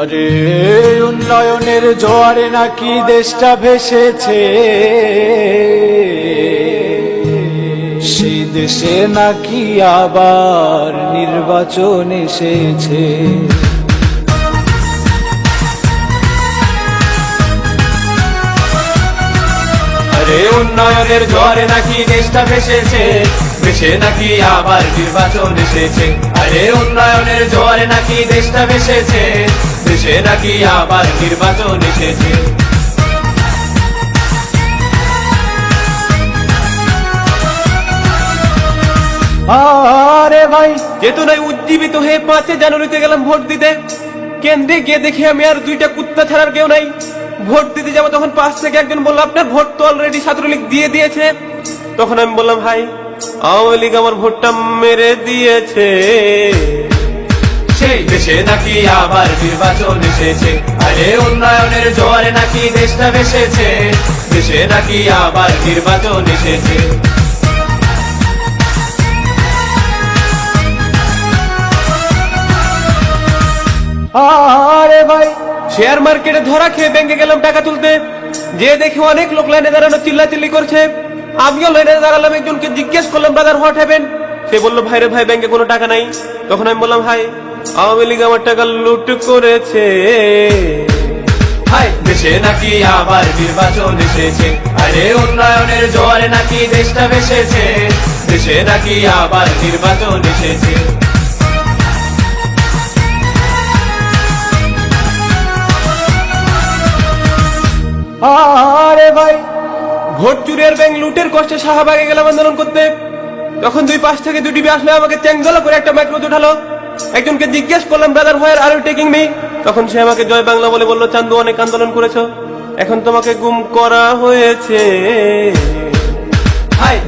আরে উন্নয়নের জোয়ারে নাকি দেশটা ভেসেছে। সেই দেশে নাকি আবার নির্বাচন এসেছে। আরে উন্নয়নের জোয়ারে নাকি দেশটা ভেসেছে, ভেসে নাকি আবার নির্বাচন এসেছে। আরে উন্নয়নের জোয়ারে নাকি দেশটা ভেসেছে, ভেসে নাকি আবার নির্বাচন এসেছে। আরে ভাই চেতনায় উজ্জীবিত হয়ে পাঁচে জানুয়ারিতে গেলাম ভোট দিতে। কেন্দ্রে গিয়ে দেখি আমি আর দুইটা কুত্তা ছাড়ার কেউ নাই। ভোট দিতে যাব তখন পাশ থেকে একজন বলল আপনার ভোট তো অলরেডি ছাত্রলীগ দিয়ে দিয়েছে। তখন আমি বললাম ভাই আওয়ামী লীগ আমার ভোটটা মেরে দিয়েছে। সেই দেশে নাকি আবার নির্বাচন এসেছে। আরে উন্নয়নের জোয়ারে নাকি দেশটা ভেসেছে। দেশে নাকি আবার নির্বাচন এসেছে। আরে ভাই শেয়ার মার্কেটে ধরা খেয়ে ব্যাংকে গেলাম টাকা তুলতে। যে দেখে অনেক লোক লাইনে দাঁড়ানো চিল্লাচিল্লি করছে। আমিও লাইনে দাঁড়ালাম, একজনকে জিজ্ঞেস করলাম ব্রাদার হোয়াট হ্যাপেন সে বলল, ভাই রে ভাই, ব্যাংকে কোনো টাকা নাই। তখন আমি বললাম ভাই আওয়ামী লীগ আমার টাকা লুট করেছে। দেশে নাকি আবার নির্বাচন এসেছে? আরে, উন্নয়নের জোয়ারে নাকি দেশটা ভেসেছে? দেশে নাকি আবার নির্বাচন এসেছে? আরে ভাই ভোট চুরির ব্যাংক লুটের কষ্টে শাহবাগে গেলাম আন্দোলন করতে। তখন দুই পাশ থেকে দুটি আসলে আমাকে চ্যাংদলা করে একটা মাইক্রো উঠালো। একজনকে জিজ্ঞেস করলাম, ব্রাদার ভাইয়ের আর টেকিং মি তখন সে আমাকে জয় বাংলা বলে বলল, চান্দু, অনেক আন্দোলন করেছ। এখন তোমাকে গুম করা হয়েছে।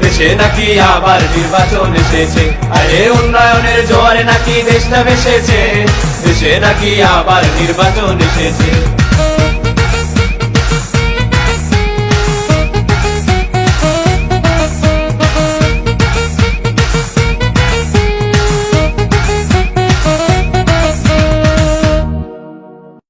দেশে নাকি আবার নির্বাচন এসেছে। আরে, উন্নয়নের জোয়ারে নাকি দেশটা ভেসেছে। দেশে নাকি আবার নির্বাচন এসেছে।